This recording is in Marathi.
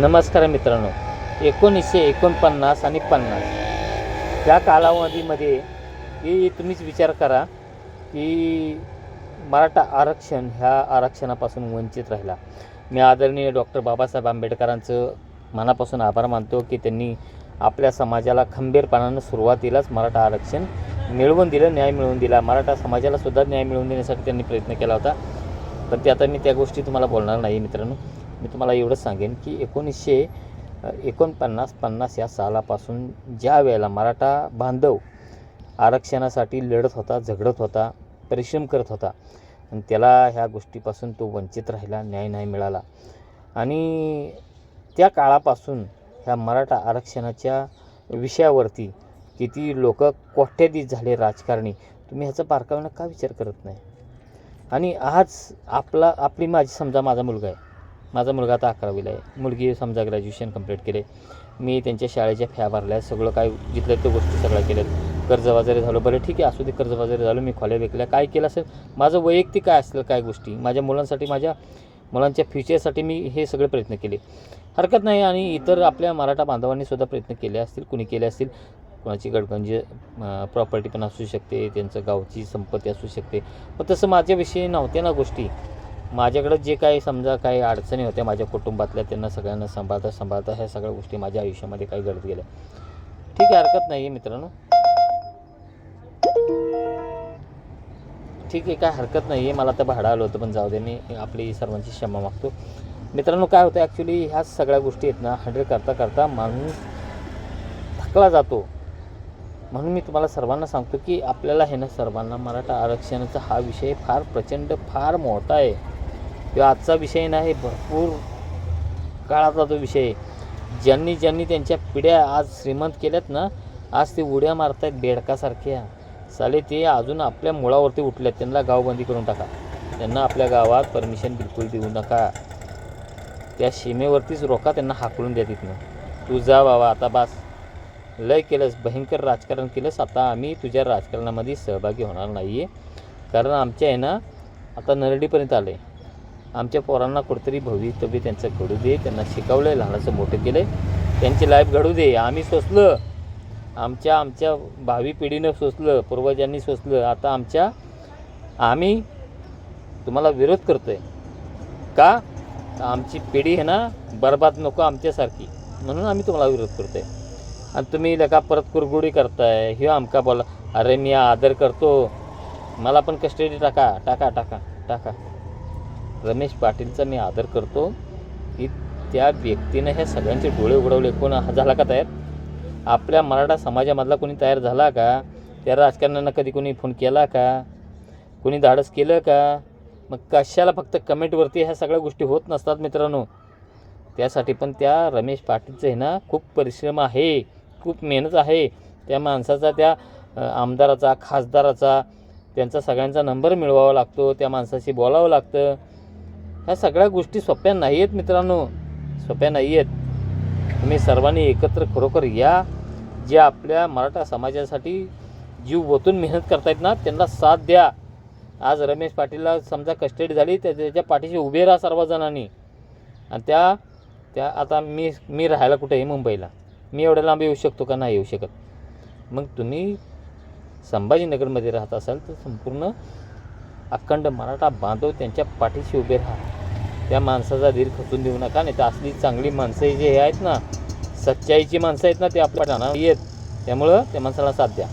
नमस्कार मित्रांनो. एकोणीसशे एकोणपन्नास आणि पन्नास. या कालावधीमध्ये ही तुम्हीच विचार करा की मराठा आरक्षण ह्या आरक्षणापासून वंचित राहिला. मी आदरणीय डॉक्टर बाबासाहेब आंबेडकरांचं मनापासून आभार मानतो की त्यांनी आपल्या समाजाला खंबीरपणानं सुरुवातीलाच मराठा आरक्षण मिळवून दिलं न्याय मिळवून दिला. मराठा समाजाला सुद्धा न्याय मिळवून देण्यासाठी त्यांनी प्रयत्न केला होता. पण ते आता मी त्या गोष्टी तुम्हाला बोलणार नाही मित्रांनो. मी तुम्हाला एवढंच सांगेन की एकोणीसशे एकोणपन्नास पन्नास या सालापासून ज्या वेळेला मराठा बांधव आरक्षणासाठी लढत होता झगडत होता परिश्रम करत होता आणि त्याला ह्या गोष्टीपासून तो वंचित राहिला न्याय नाही मिळाला. आणि त्या काळापासून ह्या मराठा आरक्षणाच्या विषयावरती किती लोक कोट्याधीश झाले राजकारणी तुम्ही ह्याचा बारकावीनं का विचार करत नाही? आणि आज आपला आपली माझी समजा माझा मुलगा आहे. माझा मुलगा आता अकरावीला आहे. मुलगी समजा ग्रॅज्युएशन कंप्लीट केले. मी त्यांच्या शाळेच्या फॅ भरल्या. सगळं काय जिथल्या त्या गोष्टी सगळ्या केल्यात कर्जबाजारी झालो. बरं ठीक आहे असू दे कर्जबाजारी झालो. मी खोल्या विकल्या काय केलं असेल? माझं वैयक्तिक काय असेल काय गोष्टी? माझ्या मुलांसाठी माझ्या मुलांच्या फ्युचरसाठी मी हे सगळे प्रयत्न केले. हरकत नाही. आणि इतर आपल्या मराठा बांधवांनी सुद्धा प्रयत्न केले असतील कुणी केले असतील. कोणाची गडगंज प्रॉपर्टी पण असू शकते. त्यांचं गावची संपत्ती असू शकते. पण तसं माझ्याविषयी नव्हत्या ना गोष्टी. माझ्याकडं जे काही समजा काही अडचणी होत्या माझ्या कुटुंबातल्या त्यांना सगळ्यांना सांभाळता सांभाळता ह्या सगळ्या गोष्टी माझ्या आयुष्यामध्ये काही घडत गेल्या. ठीक आहे हरकत नाही आहे मित्रांनो. ठीक आहे काय हरकत नाही आहे मला तर भाडं आलं होतं पण जाऊ दे मी आपली सर्वांची क्षमा मागतो. मित्रांनो काय होतं ॲक्च्युली ह्या सगळ्या गोष्टी आहेत ना हँडल करता करता माणूस थकला जातो. म्हणून मी तुम्हाला सर्वांना सांगतो की आपल्याला हे ना सर्वांना मराठा आरक्षणाचा हा विषय फार प्रचंड फार मोठा आहे. किंवा आजचा विषय नाही भरपूर काळाचा तो विषय आहे. ज्यांनी ज्यांनी त्यांच्या पिढ्या आज श्रीमंत केल्यात ना आज ते उड्या मारत आहेत बेडकासारख्या. साले ते अजून आपल्या मुळावरती उठल्यात त्यांना गावबंदी करून टाका. त्यांना आपल्या गावात परमिशन बिलकुल देऊ नका. त्या सीमेवरतीच रोका त्यांना हाकलून द्या तिथनं. तू जा बाबा आता बास. लय केलंस भयंकर राजकारण केलंस. आता आम्ही तुझ्या राजकारणामध्ये सहभागी होणार नाही आहे कारण आमच्या आहे ना आता नरडीपर्यंत आलं आहे आमच्या पोरांना कुठेतरी भवितव्य त्यांचं घडू दे त्यांना शिकवलं आहे लहानाचं मोठं केलं आहे त्यांची लाईफ घडू दे. आम्ही सोचलं आमच्या आमच्या भावी पिढीनं सोचलं पूर्वजांनी सोचलं आता आमच्या आम्ही तुम्हाला विरोध करतो आहे का? आमची पिढी आहे ना बरबाद नको आमच्यासारखी. म्हणून आम्ही तुम्हाला विरोध करतो आहे आणि तुम्ही लका परत कुरगुडी करताय हे आमका बोला. अरे मी आदर करतो. मला पण कस्टडी टाका टाका टाका टाका. रमेश पाटीलचा मी आदर करतो की त्या व्यक्तीनं ह्या सगळ्यांचे डोळे उघडवले. कोण हा झाला का तयार? आपल्या मराठा समाजामधला कोणी तयार झाला का? त्या राजकारण्यांना कधी कोणी फोन केला का? कोणी धाडस केलं का? मग कशाला फक्त कमेंटवरती ह्या सगळ्या गोष्टी होत नसतात मित्रांनो? त्यासाठी पण त्या रमेश पाटीलचं आहे ना खूप परिश्रम आहे खूप मेहनत आहे. त्या माणसाचा त्या आमदाराचा खासदाराचा त्यांचा सगळ्यांचा नंबर मिळवावा लागतो त्या माणसाशी बोलावं लागतं. ह्या सगळ्या गोष्टी सोप्या नाही आहेत मित्रांनो. सोप्या नाही आहेत तुम्ही सर्वांनी एकत्र खरोखर या. जे आपल्या मराठा समाजासाठी जीव ओतून मेहनत करतायत ना त्यांना साथ द्या. आज रमेश पाटीलला समजा कस्टडी झाली तर त्याच्या पाठीशी उभे राहा सर्वजणांनी. आणि त्या त्या आता मी मी राहायला कुठे आहे मुंबईला? मी एवढ्या लांब येऊ शकतो का? नाही येऊ शकत. मग तुम्ही संभाजीनगरमध्ये राहत असाल तर संपूर्ण अखंड मराठा बांधव त्यांच्या पाठीशी उभे राहा. त्या माणसाचा धीर खचून देऊ नका नाही तर असली चांगली माणसं जे हे आहेत ना सच्चाईची माणसं आहेत ना ते आपल्या येत. त्यामुळं त्या माणसाला साथ द्या.